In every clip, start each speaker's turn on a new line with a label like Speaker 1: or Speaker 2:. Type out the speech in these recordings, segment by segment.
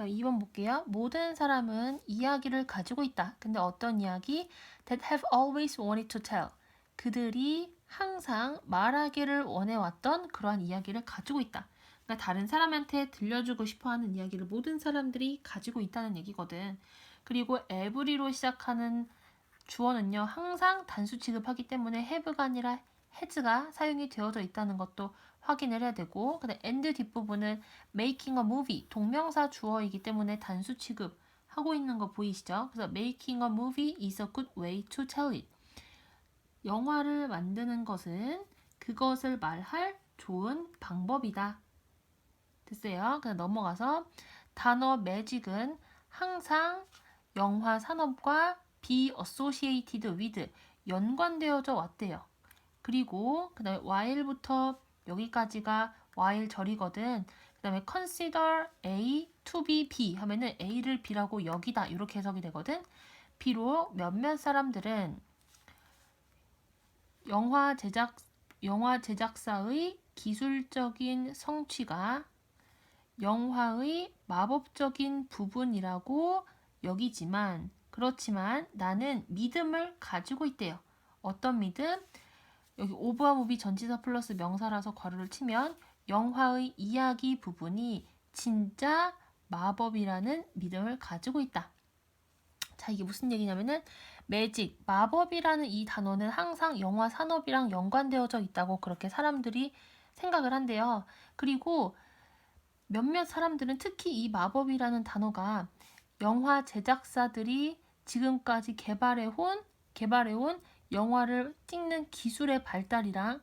Speaker 1: 그럼 2번 볼게요. 모든 사람은 이야기를 가지고 있다. 근데 어떤 이야기? That have always wanted to tell. 그들이 항상 말하기를 원해왔던 그러한 이야기를 가지고 있다. 그러니까 다른 사람한테 들려주고 싶어하는 이야기를 모든 사람들이 가지고 있다는 얘기거든. 그리고 every로 시작하는 주어는요 항상 단수 취급하기 때문에 have가 아니라 has가 사용이 되어져 있다는 것도 확인을 해야 되고 근데 end 뒷부분은 making a movie 동명사 주어이기 때문에 단수 취급 하고 있는 거 보이시죠? 그래서 making a movie is a good way to tell it. 영화를 만드는 것은 그것을 말할 좋은 방법이다. 됐어요. 그냥 넘어가서 단어 매직은 항상 영화 산업과 be associated with 연관되어져 왔대요. 그리고 그다음에 while부터 여기까지가 while 절이거든. 그 다음에 consider A to be B 하면은 A를 B라고 여기다 이렇게 해석이 되거든. 비록 몇몇 사람들은 영화 제작 영화 제작사의 기술적인 성취가 영화의 마법적인 부분이라고 여기지만 그렇지만 나는 믿음을 가지고 있대요. 어떤 믿음? 여기 오브와 무비 전치사 플러스 명사라서 괄호를 치면 영화의 이야기 부분이 진짜 마법이라는 믿음을 가지고 있다. 자, 이게 무슨 얘기냐면은 매직, 마법이라는 이 단어는 항상 영화 산업이랑 연관되어져 있다고 그렇게 사람들이 생각을 한대요. 그리고 몇몇 사람들은 특히 이 마법이라는 단어가 영화 제작사들이 지금까지 개발해온 개발해온 영화를 찍는 기술의 발달이랑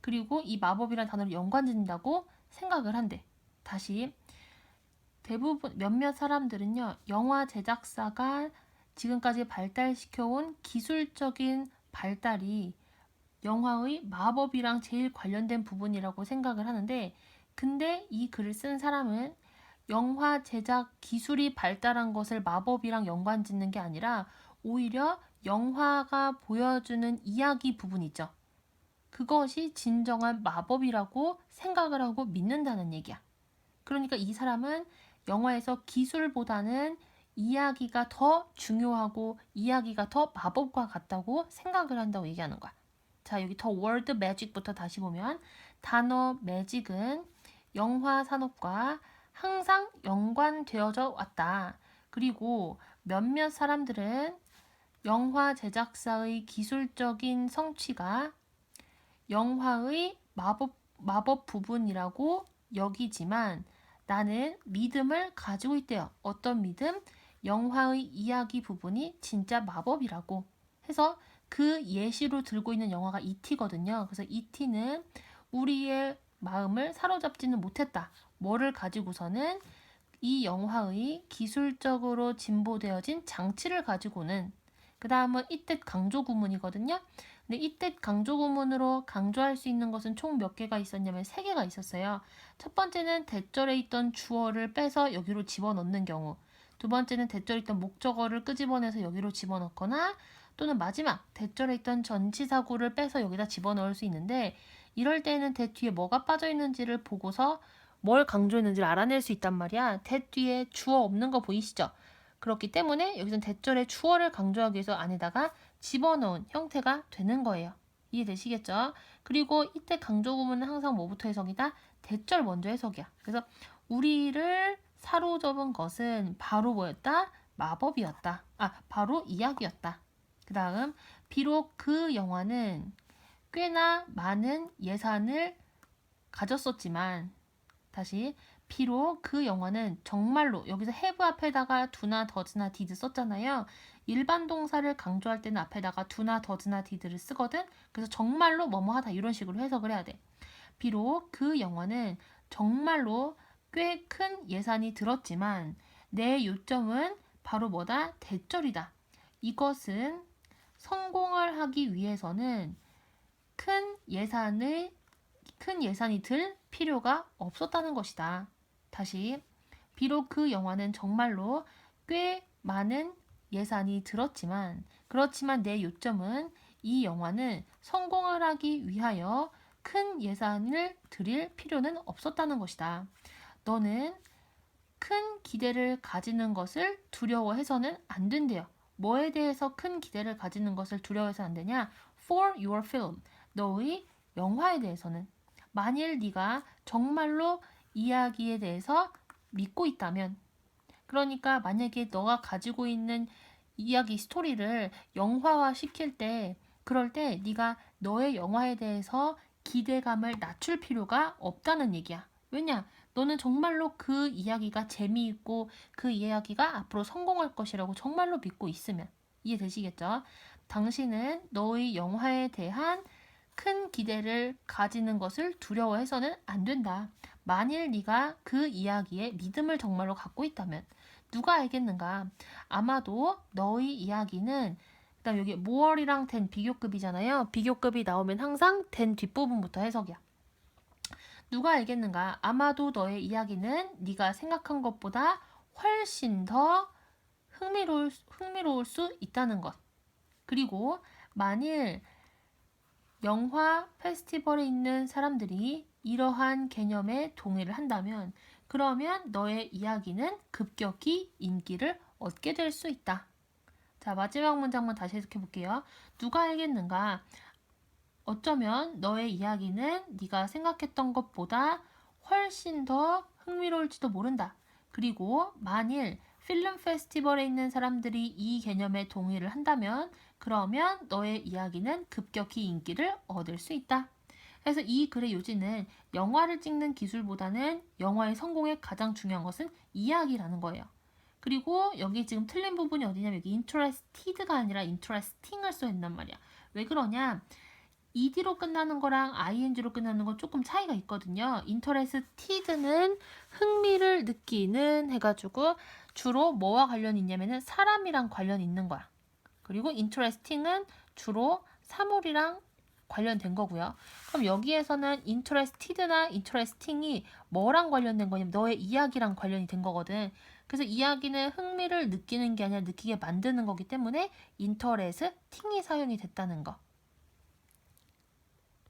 Speaker 1: 그리고 이 마법이라는 단어를 연관짓는다고 생각을 한대. 다시 대부분 몇몇 사람들은요 영화 제작사가 지금까지 발달시켜온 기술적인 발달이 영화의 마법이랑 제일 관련된 부분이라고 생각을 하는데 근데 이 글을 쓴 사람은 영화 제작 기술이 발달한 것을 마법이랑 연관 짓는 게 아니라 오히려 영화가 보여주는 이야기 부분 이죠. 그것이 진정한 마법이라고 생각을 하고 믿는다는 얘기야. 그러니까 이 사람은 영화에서 기술보다는 이야기가 더 중요하고 이야기가 더 마법과 같다고 생각을 한다고 얘기하는 거야. 자, 여기 더 월드 매직부터 다시 보면 단어 매직은 영화 산업과 항상 연관되어져 왔다. 그리고 몇몇 사람들은 영화 제작사의 기술적인 성취가 영화의 마법, 마법 부분이라고 여기지만 나는 믿음을 가지고 있대요. 어떤 믿음? 영화의 이야기 부분이 진짜 마법이라고 해서 그 예시로 들고 있는 영화가 이티거든요. 그래서 이티는 우리의 마음을 사로잡지는 못했다. 뭐를 가지고서는 이 영화의 기술적으로 진보되어진 장치를 가지고는 그 다음은 이때 강조 구문이거든요. 근데 이때 강조 구문으로 강조할 수 있는 것은 총 몇 개가 있었냐면 세 개가 있었어요. 첫 번째는 대절에 있던 주어를 빼서 여기로 집어넣는 경우. 두 번째는 대절에 있던 목적어를 끄집어내서 여기로 집어넣거나 또는 마지막 대절에 있던 전치사구를 빼서 여기다 집어넣을 수 있는데 이럴 때는 대 뒤에 뭐가 빠져 있는지를 보고서 뭘 강조했는지를 알아낼 수 있단 말이야. 대 뒤에 주어 없는 거 보이시죠? 그렇기 때문에 여기서는 대절의 주어를 강조하기 위해서 안에다가 집어넣은 형태가 되는 거예요. 이해되시겠죠? 그리고 이때 강조 구문은 항상 뭐부터 해석이다? 대절 먼저 해석이야. 그래서 우리를 사로잡은 것은 바로 뭐였다? 마법이었다. 아, 바로 이야기였다. 그 다음, 비록 그 영화는 꽤나 많은 예산을 가졌었지만, 다시, 비록 그 영화는 정말로 여기서 have 앞에다가 두나 더즈나 디드 썼잖아요. 일반 동사를 강조할 때는 앞에다가 두나 더즈나 디드를 쓰거든. 그래서 정말로 뭐뭐 하다 이런 식으로 해석을 해야 돼. 비록 그 영화는 정말로 꽤 큰 예산이 들었지만 내 요점은 바로 뭐다? 대절이다. 이것은 성공을 하기 위해서는 큰 예산을 큰 예산이 들 필요가 없었다는 것이다. 다시 비록 그 영화는 정말로 꽤 많은 예산이 들었지만 그렇지만 내 요점은 이 영화는 성공을 하기 위하여 큰 예산을 들일 필요는 없었다는 것이다. 너는 큰 기대를 가지는 것을 두려워해서는 안 된대요. 뭐에 대해서 큰 기대를 가지는 것을 두려워해서 안 되냐? For your film. 너의 영화에 대해서는 만일 네가 정말로 이야기에 대해서 믿고 있다면 그러니까 만약에 너가 가지고 있는 이야기 스토리를 영화화 시킬 때 그럴 때 네가 너의 영화에 대해서 기대감을 낮출 필요가 없다는 얘기야. 왜냐? 너는 정말로 그 이야기가 재미있고 그 이야기가 앞으로 성공할 것이라고 정말로 믿고 있으면 이해되시겠죠? 당신은 너의 영화에 대한 큰 기대를 가지는 것을 두려워해서는 안 된다. 만일 네가 그 이야기에 믿음을 정말로 갖고 있다면 누가 알겠는가? 아마도 너의 이야기는 그다음 여기 more이랑 than 비교급이잖아요. 비교급이 나오면 항상 than 뒷부분부터 해석이야. 누가 알겠는가? 아마도 너의 이야기는 네가 생각한 것보다 훨씬 더 흥미로울, 흥미로울 수 있다는 것. 그리고 만일 영화 페스티벌에 있는 사람들이 이러한 개념에 동의를 한다면 그러면 너의 이야기는 급격히 인기를 얻게 될 수 있다. 자, 마지막 문장만 다시 해석해 볼게요. 누가 알겠는가? 어쩌면 너의 이야기는 네가 생각했던 것보다 훨씬 더 흥미로울지도 모른다. 그리고 만일 필름 페스티벌에 있는 사람들이 이 개념에 동의를 한다면 그러면 너의 이야기는 급격히 인기를 얻을 수 있다. 그래서 이 글의 요지는 영화를 찍는 기술보다는 영화의 성공에 가장 중요한 것은 이야기라는 거예요. 그리고 여기 지금 틀린 부분이 어디냐면 여기 interested가 아니라 interesting을 써있단 말이야. 왜 그러냐? ed로 끝나는 거랑 ing로 끝나는 건 조금 차이가 있거든요. interested는 흥미를 느끼는 해가지고 주로 뭐와 관련이 있냐면은 사람이랑 관련이 있는 거야. 그리고 interesting은 주로 사물이랑 관련된 거고요. 그럼 여기에서는 interested나 interesting이 뭐랑 관련된 거냐면 너의 이야기랑 관련이 된 거거든. 그래서 이야기는 흥미를 느끼는 게 아니라 느끼게 만드는 거기 때문에 interesting이 사용이 됐다는 거.